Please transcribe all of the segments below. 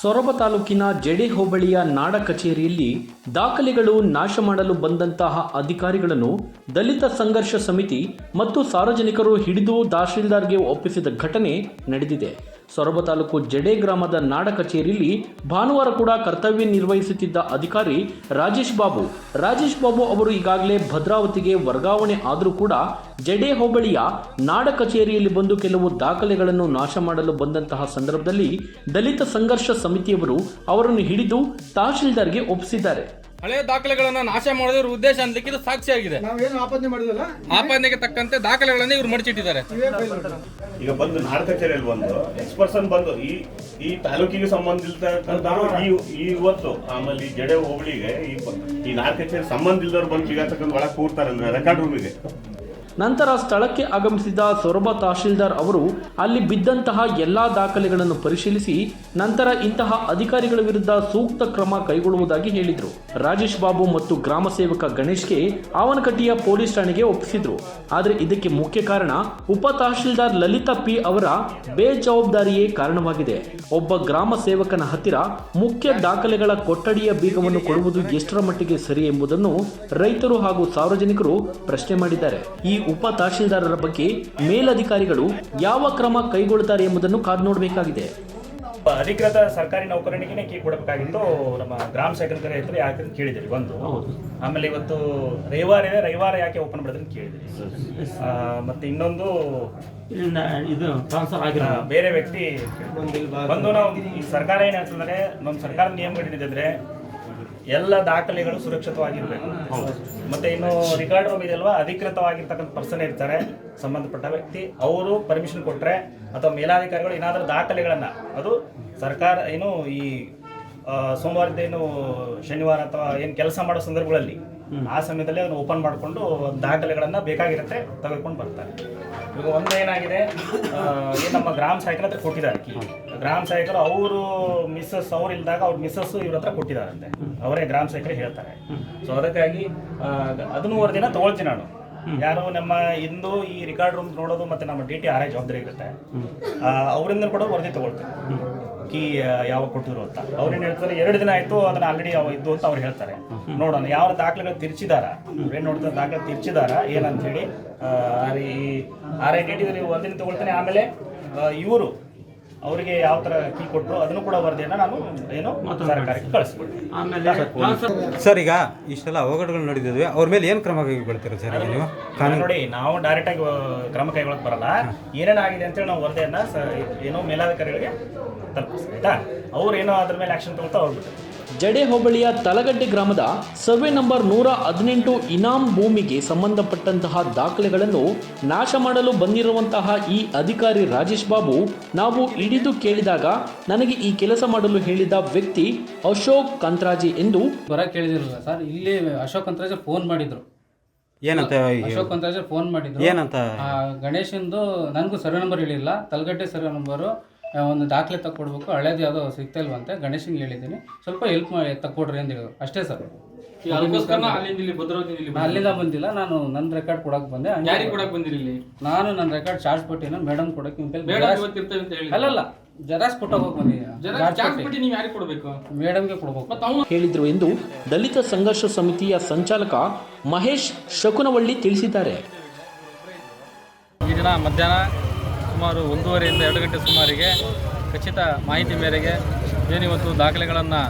ಸೊರಬ ತಾಲೂಕಿನ ಜಡೆ ಹೋಬಳಿಯ ನಾಡ ಕಚೇರಿಯಲ್ಲಿ ದಾಖಲೆಗಳು ನಾಶ ಮಾಡಲು ಬಂದಂತಹ ಅಧಿಕಾರಿಗಳನ್ನು ದಲಿತ ಸಂಘರ್ಷ ಸಮಿತಿ ಮತ್ತು ಸಾರ್ವಜನಿಕರು ಹಿಡಿದು ತಹಶೀಲ್ದಾರ್ಗೆ ಒಪ್ಪಿಸಿದ ಘಟನೆ ನಡೆದಿದೆ. ಸೊರಬ ತಾಲೂಕು ಜಡೆ ಗ್ರಾಮದ ನಾಡ ಕಚೇರಿಯಲ್ಲಿ ಭಾನುವಾರ ಕೂಡ ಕರ್ತವ್ಯ ನಿರ್ವಹಿಸುತ್ತಿದ್ದ ಅಧಿಕಾರಿ ರಾಜೇಶ್ ಬಾಬು. ರಾಜೇಶ್ ಬಾಬು ಅವರು ಈಗಾಗಲೇ ಭದ್ರಾವತಿಗೆ ವರ್ಗಾವಣೆ ಆದರೂ ಕೂಡ ಜಡೆ ಹೋಬಳಿಯ ನಾಡ ಕಚೇರಿಯಲ್ಲಿ ಬಂದು ಕೆಲವು ದಾಖಲೆಗಳನ್ನು ನಾಶ ಮಾಡಲು ಬಂದಂತಹ ಸಂದರ್ಭದಲ್ಲಿ ದಲಿತ ಸಂಘರ್ಷ ಸಮಿತಿಯವರು ಅವರನ್ನು ಹಿಡಿದು ತಹಶೀಲ್ದಾರ್ಗೆ ಒಪ್ಪಿಸಿದ್ದಾರೆ. ಹಳೆ ದಾಖಲೆಗಳನ್ನ ನಾಶ ಮಾಡೋದ್ರ ಉದ್ದೇಶ ಅನ್ಲಿಕ್ಕೆ ಇದು ಸಾಕ್ಷಿಯಾಗಿದೆ ನಾವೇನು ಆಪಾದನೆ ಮಾಡಿದಲ್ಲ? ಆಪಾದನೆಗೆ ತಕ್ಕಂತೆ ದಾಖಲೆಗಳನ್ನ ಇವ್ರು ಮಡಚಿಟ್ಟಿದ್ದಾರೆ. ಈಗ ಬಂದು ನಾಡ ಕಚೇರಿಯಲ್ಲಿ ಬಂದು ಎಕ್ಸ್ ಪರ್ಸನ್ ಬಂದು ಈ ಈ ತಾಲೂಕಿಗೆ ಸಂಬಂಧಿಸಿದಂತಹ ಈ ಈ ಇವತ್ತು ಆಮೇಲೆ ಈ ಜಡೆ ಹೋಬಳಿಗೆ ಈ ಬ- ಈ ನಾಡ ಕಚೇರಿ ಸಂಬಂಧ ಇಲ್ದವ್ರು ಬಂದು ಈಗ ತಗೊಂಡು ಒಳಗೆ ಕೂರ್ತಾರೆ ಅಂದ್ರೆ ರೆಕಾರ್ಡ್ ರೂಮಿಗೆ ನಂತರ ಸ್ಥಳಕ್ಕೆ ಆಗಮಿಸಿದ ಸೊರಬ ತಹಶೀಲ್ದಾರ್ ಅವರು ಅಲ್ಲಿ ಬಿದ್ದಂತಹ ಎಲ್ಲಾ ದಾಖಲೆಗಳನ್ನು ಪರಿಶೀಲಿಸಿ ನಂತರ ಇಂತಹ ಅಧಿಕಾರಿಗಳ ವಿರುದ್ಧ ಸೂಕ್ತ ಕ್ರಮ ಕೈಗೊಳ್ಳುವುದಾಗಿ ಹೇಳಿದರು. ರಾಜೇಶ್ ಬಾಬು ಮತ್ತು ಗ್ರಾಮ ಸೇವಕ ಗಣೇಶ್ಗೆ ಆವನಕಟ್ಟಿಯ ಪೊಲೀಸ್ ಠಾಣೆಗೆ ಒಪ್ಪಿಸಿದ್ರು. ಆದರೆ ಇದಕ್ಕೆ ಮುಖ್ಯ ಕಾರಣ ಉಪ ತಹಶೀಲ್ದಾರ್ ಲಲಿತಾ ಪಿ ಅವರ ಬೇಜವಾಬ್ದಾರಿಯೇ ಕಾರಣವಾಗಿದೆ. ಒಬ್ಬ ಗ್ರಾಮ ಸೇವಕನ ಹತ್ತಿರ ಮುಖ್ಯ ದಾಖಲೆಗಳ ಕೊಠಡಿಯ ಬೀಗವನ್ನು ಕೊಡುವುದು ಎಷ್ಟರ ಮಟ್ಟಿಗೆ ಸರಿ ಎಂಬುದನ್ನು ರೈತರು ಹಾಗೂ ಸಾರ್ವಜನಿಕರು ಪ್ರಶ್ನೆ ಮಾಡಿದ್ದಾರೆ. ಈ ಉಪ ತಹಶೀಲ್ದಾರರ ಬಗ್ಗೆ ಮೇಲಧಿಕಾರಿಗಳು ಯಾವ ಕ್ರಮ ಕೈಗೊಳ್ಳುತ್ತಾರೆ ಎಂಬುದನ್ನು ಕಾದು ನೋಡಬೇಕಾಗಿದೆ. ಅಧಿಕೃತ ಸರ್ಕಾರಿ ನೌಕರನಿಗೆ ಕೀ ಕೊಡಬೇಕಾಗಿತ್ತು. ನಮ್ಮ ಗ್ರಾಮ ಸೆಕ್ರೆಟರಿ ಹತ್ರ ಯಾಕೆ ಅಂತ ಕೇಳಿದಿರಿ ಒಂದು ಆಮೇಲೆ ಇವತ್ತು ರವಿವಾರ ಇದೆ ರವಿವಾರ ಯಾಕೆ ಓಪನ್ ಮಾಡಿದ್ರೆ ಅಂತ ಕೇಳಿದಿರಿ ಮತ್ತೆ ಇನ್ನೊಂದು ಇದು ಟ್ರಾನ್ಸ್ಫರ್ ಆಗಿರೋ ಬೇರೆ ವ್ಯಕ್ತಿ ಬಂದು ನಾವು ಈ ಸರ್ಕಾರ ಏನಂತಂದ್ರೆ ಹೇಳ್ತಂದ್ರೆ ನಮ್ಮ ಸರ್ಕಾರದ ನಿಯಮಗಳೇನಿದೆ ಎಲ್ಲ ದಾಖಲೆಗಳು ಸುರಕ್ಷಿತವಾಗಿರ್ಬೇಕು. ಮತ್ತೆ ಇನ್ನು ರಿಕಾರ್ಡ್ ರೂಮ್ ಇದೆಯಲ್ವಾ? ಅಧಿಕೃತವಾಗಿರ್ತಕ್ಕಂಥ ಪರ್ಸನ್ ಇರ್ತಾರೆ, ಸಂಬಂಧಪಟ್ಟ ವ್ಯಕ್ತಿ. ಅವರು ಪರ್ಮಿಷನ್ ಕೊಟ್ರೆ ಅಥವಾ ಮೇಲಾಧಿಕಾರಿಗಳು ಏನಾದರೂ ದಾಖಲೆಗಳನ್ನು, ಅದು ಸರ್ಕಾರ ಏನು ಈ ಸೋಮವಾರದ ಏನು ಶನಿವಾರ ಅಥವಾ ಏನು ಕೆಲಸ ಮಾಡೋ ಸಂದರ್ಭಗಳಲ್ಲಿ ಆ ಸಮಯದಲ್ಲಿ ಅದನ್ನು ಓಪನ್ ಮಾಡಿಕೊಂಡು ದಾಖಲೆಗಳನ್ನು ಬೇಕಾಗಿರುತ್ತೆ ತೆಗೆದುಕೊಂಡು ಬರ್ತಾರೆ. ಈಗ ಒಂದು ಏನಾಗಿದೆ ನಮ್ಮ ಗ್ರಾಮ ಸಹಾಯಕರ ಹತ್ರ ಕೊಟ್ಟಿದ್ದಾರೆ ಗ್ರಾಮ ಸಹಾಯಕರು ಅವರು ಮಿಸ್ಸಸ್ ಅವ್ರು ಇಲ್ದಾಗ ಅವ್ರ ಮಿಸ್ಸಸ್ ಇವ್ರ ಹತ್ರ ಕೊಟ್ಟಿದ್ದಾರಂತೆ. ಅವರೇ ಗ್ರಾಮ ಸಹಾಯಕರು ಹೇಳ್ತಾರೆ. ಸೊ ಅದಕ್ಕಾಗಿ ಅದನ್ನು ದಿನ ತಗೊಳ್ತೀನಿ ನಾನು. ಯಾರು ನಮ್ಮ ಇಂದು ಈ ರಿಕಾರ್ಡ್ ರೂಮ್ ನೋಡೋದು ಮತ್ತೆ ನಮ್ಮ ಡಿ ಟಿ ಆರ್ ಐ ಜವಾಬ್ದಾರಿ ಇರುತ್ತೆ. ಅವರಿಂದ ಕೂಡ ವರದಿ ತಗೊಳ್ತಾರೆ ಕೀ ಯಾವಾಗ ಕೊಟ್ಟಿದ್ರು ಅಂತ. ಅವ್ರೇನು ಹೇಳ್ತಾರೆ ಎರಡು ದಿನ ಆಯ್ತು ಅದನ್ನ ಆಲ್ರೆಡಿ ಯಾವ ಇದ್ದು ಅಂತ ಅವ್ರು ಹೇಳ್ತಾರೆ. ನೋಡೋಣ ಯಾವ ದಾಖಲೆಗಳು ತಿರ್ಚಿದಾರ? ಏನ್ ನೋಡ್ತಾರೆ ದಾಖಲೆ ತಿರ್ಚಿದಾರ? ಏನಂತ ಹೇಳಿ ಆರ್ ಐ ಡಿ ಟಿ ಒಂದಿನ ತಗೊಳ್ತೇನೆ ಆಮೇಲೆ ಇವರು ಅವರಿಗೆ ಯಾವ ತರ ಕೀ ಕೊಟ್ಟರು ಅದನ್ನು ಕೂಡ ವರದಿಯನ್ನ ನಾನು ಏನು ಸರ್ಕಾರಕ್ಕೆ ಕಳಿಸ್ಕೊಡ್ತೀನಿ ಆಮೇಲೆ ಸರ್ ಈಗ ಇಷ್ಟೆಲ್ಲ ಅವಘಡಗಳು ನಡೆದಿದ್ವಿ ಅವ್ರ ಮೇಲೆ ಏನು ಕ್ರಮ ಕೈಗೊಳ್ತೀರಾ ಸರ್ ನೀವು? ನೋಡಿ ನಾವು ಡೈರೆಕ್ಟ್ ಆಗಿ ಕ್ರಮ ಕೈಗೊಳಕ್ ಬರಲ್ಲ. ಏನೇನಾಗಿದೆ ಅಂತೇಳಿ ನಾವು ವರದಿಯನ್ನ ಏನೋ ಮೇಲಾಧಿಕಾರಿಗಳಿಗೆ ತಲುಪಿಸ್ತೀವಿ ಆಯ್ತಾ? ಅವ್ರು ಏನೋ ಅದ್ರ ಮೇಲೆ ಆಕ್ಷನ್ ತಗೊಳ್ತಾ ಹೋಗ್ಬಿಟ್ಟು ಜಡೆ ಹೋಬಳಿಯ ತಲಗಡ್ಡೆ ಗ್ರಾಮದ ಸರ್ವೆ ನಂಬರ್ ನೂರ ಹದಿನೆಂಟು ಇನಾಮ್ ಭೂಮಿಗೆ ಸಂಬಂಧಪಟ್ಟಂತಹ ದಾಖಲೆಗಳನ್ನು ನಾಶ ಮಾಡಲು ಬಂದಿರುವಂತಹ ಈ ಅಧಿಕಾರಿ ರಾಜೇಶ್ ಬಾಬು ನಾವು ಹಿಡಿದು ಕೇಳಿದಾಗ ನನಗೆ ಈ ಕೆಲಸ ಮಾಡಲು ಹೇಳಿದ ವ್ಯಕ್ತಿ ಅಶೋಕ್ ಕಂತ್ರಾಜಿ ಎಂದು ಬರ ಕೇಳಿದಿರಲ್ಲ ಸರ್ ಇಲ್ಲಿ ಅಶೋಕ್ ಕಂತ್ರಾಜಿ ಫೋನ್ ಮಾಡಿದ್ರು. ಏನಂತ ಅಶೋಕ್ ಕಂತ್ರಾಜಿ ಫೋನ್ ಮಾಡಿದ್ರು. ಏನಂತ? ಆ, ಗಣೇಶಂದು ನನಗೂ ಸರ್ವೆ ನಂಬರ್ ಹೇಳಿಲ್ಲ ತಲಗಡ್ಡೆ ಸರ್ವೆ ನಂಬರು. ಒಂದು ದಾಖಲೆ ತಕ್ಕೊಡ್ಬೇಕು. ಹಳೇದು ಯಾವುದೋ ಸಿಗ್ತಾ ಇಲ್ವಂತೆ. ಗಣೇಶನ್ ಹೇಳಿದ್ದೀನಿ. ಸ್ವಲ್ಪ ಹೆಲ್ಪ್ ಮಾಡಿ ತಕ್ಕೊಡ್ರಿ ಅಂತ ಹೇಳಿದ್ರು. ಅಷ್ಟೇ ಸರ್. ಅಲ್ಲಿಂದ ಇಲ್ಲಿ ಭದ್ರಾವತಿ ಇಲ್ಲಿ ಅಲ್ಲಿಂದ ಬಂದಿಲ್ಲ. ನಾನು ನನ್ನ ರೆಕಾರ್ಡ್ ಕೊಡಕ್ಕೆ ಬಂದೆ. ಕೊಡಕ್ ನಾನು ನನ್ನ ರೆಕಾರ್ಡ್ ಚಾರ್ಜ್ ಪಟ್ಟಿನ ಮೇಡಮ್ ಕೊಡಕ್ಕೆ. ಅಲ್ಲಲ್ಲ ಜೆರಾಕ್ಸ್ ಕೊಟ್ಟೋಗಿ ಜರ ಚಾರ್ಜ್ ಬಿಟ್ಟು ನೀವು ಯಾರಿಗೆ ಕೊಡಬೇಕು? ಮೇಡಮ್ಗೆ ಕೊಡ್ಬೇಕು. ಮತ್ತೆ ಅವ್ನು ಹೇಳಿದರು ಎಂದು ದಲಿತ ಸಂಘರ್ಷ ಸಮಿತಿಯ ಸಂಚಾಲಕ ಮಹೇಶ್ ಶಕುನವಳ್ಳಿ ತಿಳಿಸಿದ್ದಾರೆ. ಈ ದಿನ ಮಧ್ಯಾಹ್ನ ಸುಮಾರು ಒಂದೂವರೆಯಿಂದ ಎರಡು ಗಂಟೆ ಸುಮಾರಿಗೆ ಖಚಿತ ಮಾಹಿತಿ ಮೇರೆಗೆ ಏನಿವತ್ತು ದಾಖಲೆಗಳನ್ನು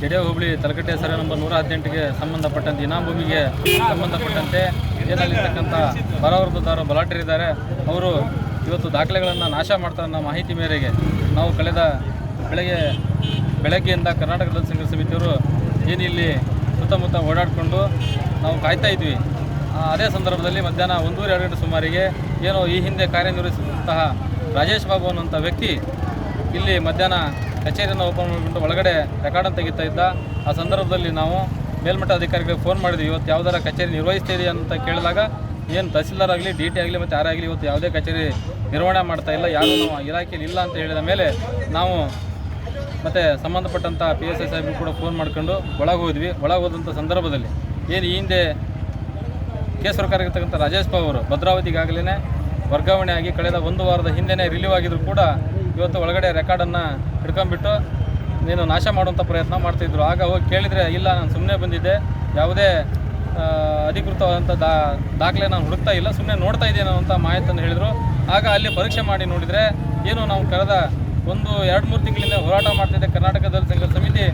ಜಡೆ ಹೋಬಳಿ ತಲಕಟ್ಟೆ ಸರ್ವೆ ನಂಬರ್ ನೂರ ಹದಿನೆಂಟಿಗೆ ಸಂಬಂಧಪಟ್ಟಂತೆ ಇನಾಮ್ ಭೂಮಿಗೆ ಸಂಬಂಧಪಟ್ಟಂತೆ ಏನಲ್ಲಿರ್ತಕ್ಕಂಥ ಬರವರ್ಗದಾರರು ಬಲಾಟರಿದ್ದಾರೆ ಅವರು ಇವತ್ತು ದಾಖಲೆಗಳನ್ನು ನಾಶ ಮಾಡ್ತಾರೆ ಅನ್ನೋ ಮಾಹಿತಿ ಮೇರೆಗೆ ನಾವು ಕಳೆದ ಬೆಳಗ್ಗೆ, ಬೆಳಗ್ಗೆಯಿಂದ ಕರ್ನಾಟಕ ಸಂಘ ಸಮಿತಿಯವರು ಏನಿಲ್ಲಿ ಸುತ್ತಮುತ್ತ ಓಡಾಡಿಕೊಂಡು ನಾವು ಕಾಯ್ತಾ ಇದ್ವಿ. ಅದೇ ಸಂದರ್ಭದಲ್ಲಿ ಮಧ್ಯಾಹ್ನ ಒಂದೂವರೆ ಎರಡು ಗಂಟೆ ಸುಮಾರಿಗೆ ಏನೋ ಈ ಹಿಂದೆ ಕಾರ್ಯನಿರ್ವಹಿಸಿದಂತಹ ರಾಜೇಶ್ ಬಾಬು ಅನ್ನುವಂಥ ವ್ಯಕ್ತಿ ಇಲ್ಲಿ ಮಧ್ಯಾಹ್ನ ಕಚೇರಿಯನ್ನು ಓಪನ್ ಮಾಡಿಕೊಂಡು ಒಳಗಡೆ ರೆಕಾರ್ಡನ್ನು ತೆಗಿತಾ ಇದ್ದ. ಆ ಸಂದರ್ಭದಲ್ಲಿ ನಾವು ಮೇಲ್ಮಟ್ಟ ಅಧಿಕಾರಿಗಳಿಗೆ ಫೋನ್ ಮಾಡಿದ್ವಿ. ಇವತ್ತು ಯಾವ್ದಾರ ಕಚೇರಿ ನಿರ್ವಹಿಸ್ತೀರಿ ಅಂತ ಕೇಳಿದಾಗ ಏನು ತಹಸೀಲ್ದಾರ್ ಆಗಲಿ ಡಿ ಟಿ ಆಗಲಿ ಮತ್ತು ಯಾರಾಗಲಿ ಇವತ್ತು ಯಾವುದೇ ಕಚೇರಿ ನಿರ್ವಹಣೆ ಮಾಡ್ತಾ ಇಲ್ಲ. ಯಾರೂ ಇಲಾಖೆಯಲ್ಲಿ ಇಲ್ಲ ಅಂತ ಹೇಳಿದ ಮೇಲೆ ನಾವು ಮತ್ತು ಸಂಬಂಧಪಟ್ಟಂಥ ಪಿ ಎಸ್ ಐ ಸಾಹೇಬ್ ಕೂಡ ಫೋನ್ ಮಾಡ್ಕೊಂಡು ಒಳಗೆ ಹೋದ್ವಿ. ಒಳಗೆ ಹೋದಂಥ ಸಂದರ್ಭದಲ್ಲಿ ಏನು ಈ ಹಿಂದೆ ಕೆ ಸರ್ಕಾರ ಇರ್ತಕ್ಕಂಥ ರಾಜೇಶ್ ಬಾಬು ಅವರು ಭದ್ರಾವತಿಗಾಗಲೇ ವರ್ಗಾವಣೆ ಆಗಿ ಕಳೆದ ಒಂದು ವಾರದ ಹಿಂದೆನೇ ರಿಲೀವ್ ಆಗಿದ್ರು ಕೂಡ ಇವತ್ತು ಒಳಗಡೆ ರೆಕಾರ್ಡನ್ನು ಹಿಡ್ಕೊಂಡ್ಬಿಟ್ಟು ನೀನು ನಾಶ ಮಾಡುವಂಥ ಪ್ರಯತ್ನ ಮಾಡ್ತಿದ್ರು ಆಗ ಹೋಗಿ ಕೇಳಿದರೆ, ಇಲ್ಲ, ನಾನು ಸುಮ್ಮನೆ ಬಂದಿದ್ದೆ. ಯಾವುದೇ ಅಧಿಕೃತವಾದಂಥ ದಾ, ದಾಖಲೆ ನಾನು ಹುಡುಕ್ತಾ ಇಲ್ಲ ಸುಮ್ಮನೆ ನೋಡ್ತಾ ಇದ್ದೇನೆ ಅಂತ ಮಾಹಿತಿಯನ್ನು ಹೇಳಿದರು. ಆಗ ಅಲ್ಲಿ ಪರೀಕ್ಷೆ ಮಾಡಿ ನೋಡಿದರೆ ಏನು ನಾವು ಕಳೆದ ಒಂದು, ಎರಡು, ಮೂರು ತಿಂಗಳಿಂದ ಹೋರಾಟ ಮಾಡ್ತಿದ್ದೆ ಕರ್ನಾಟಕದಲ್ಲಿ ಸಂಘ ಸಮಿತಿ.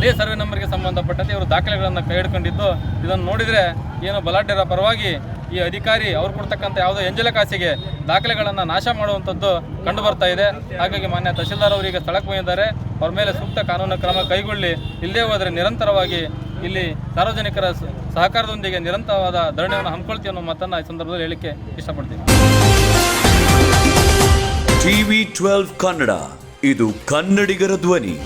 ಅದೇ ಸರ್ವೆ ನಂಬರ್ಗೆ ಸಂಬಂಧಪಟ್ಟಂತೆ ಇವರು ದಾಖಲೆಗಳನ್ನು ಕೈ ಹಿಡ್ಕೊಂಡಿದ್ದು ಇದನ್ನು ನೋಡಿದರೆ ಏನು ಬಲಾಢ್ಯರ ಪರವಾಗಿ ಈ ಅಧಿಕಾರಿ ಅವ್ರು ಕೊಡ್ತಕ್ಕಂಥ ಯಾವುದೋ ಎಂಜಲ ಕಾಸಿಗೆ ದಾಖಲೆಗಳನ್ನು ನಾಶ ಮಾಡುವಂಥದ್ದು ಕಂಡು ಬರ್ತಾ ಇದೆ. ಹಾಗಾಗಿ ಮಾನ್ಯ ತಹಶೀಲ್ದಾರ್ ಅವರಿಗೆ ಸ್ಥಳಕ್ಕೆ ಬಂದಿದ್ದಾರೆ. ಅವ್ರ ಮೇಲೆ ಸೂಕ್ತ ಕಾನೂನು ಕ್ರಮ ಕೈಗೊಳ್ಳಿ. ಇಲ್ಲೇ ಹೋದರೆ ನಿರಂತರವಾಗಿ ಇಲ್ಲಿ ಸಾರ್ವಜನಿಕರ ಸಹಕಾರದೊಂದಿಗೆ ನಿರಂತರವಾದ ಧರಣಿಯನ್ನು ಹಮ್ಮಿಕೊಳ್ತೀವಿ ಅನ್ನೋ ಮಾತನ್ನು ಈ ಸಂದರ್ಭದಲ್ಲಿ ಹೇಳಿಕೆ ಇಷ್ಟಪಡ್ತೀನಿ. TV twelve Kannada. ಇದು ಕನ್ನಡಿಗರ ಧ್ವನಿ.